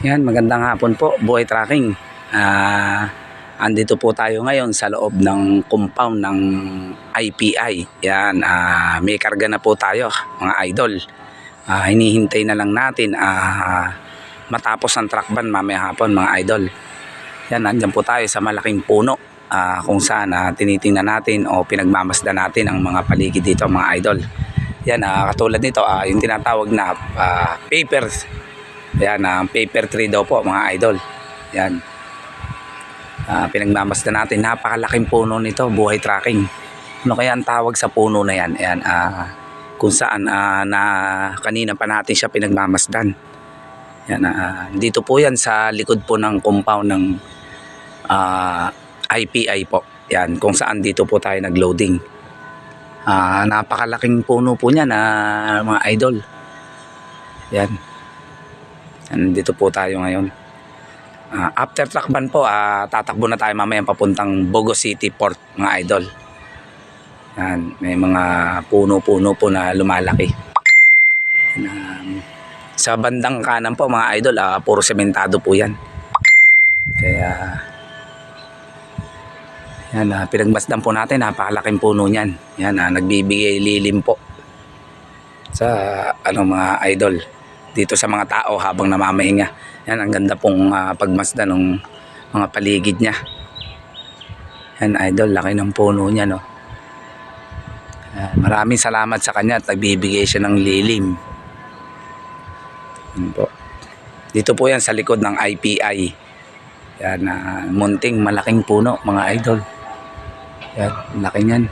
Yan, magandang hapon po, Buhay Tracking. Ah, andito po tayo ngayon sa loob ng compound ng IPI. Yan, ah, may karga na po tayo, mga idol. Ah, hinihintay na lang natin ah, matapos ang truck ban mamaya hapon, mga idol. Yan, nandyan po tayo sa malaking puno ah, kung saan ah, tinitingnan natin o pinagmamasdan natin ang mga paligid dito, mga idol. Yan, ah, katulad nito, ah, yung tinatawag na ah, papers yan, ang paper tree daw po mga idol. Yan. Ah, pinagmamasdan natin. Napakalaking puno nito, buhay tracking. Ano kaya ang tawag sa puno na yan? Yan, ah, kung saan ah, na kanina pa natin siya pinagmamasdan. Yan, ah, dito po yan sa likod po ng compound ng ah, IPI po. Yan, kung saan dito po tayo nag-loading. Ah, napakalaking puno po niya na mga idol. Yan. Nandito po tayo ngayon. Ah, after truck ban po, ah, tatakbo na tayo mamaya papuntang Bogo City Port, mga idol. Yan, may mga puno-puno po na lumalaki. Yan, um, sa bandang kanan po, mga idol, ah, puro sementado po yan. Kaya, yan, ah, pinagmasdan po natin, napakalaking puno niyan. Yan, ah, nagbibigay lilim po sa ano mga idol dito sa mga tao habang namamahinga. Yan, ang ganda pong ah, pagmasdan ng mga paligid niya. Yan, idol, laki ng puno niya, no? Yan, maraming salamat sa kanya at nagbibigay siya ng lilim. Yan po. Dito po yan sa likod ng IPI. Yan, ah, munting malaking puno, mga idol. Yan, laki niyan.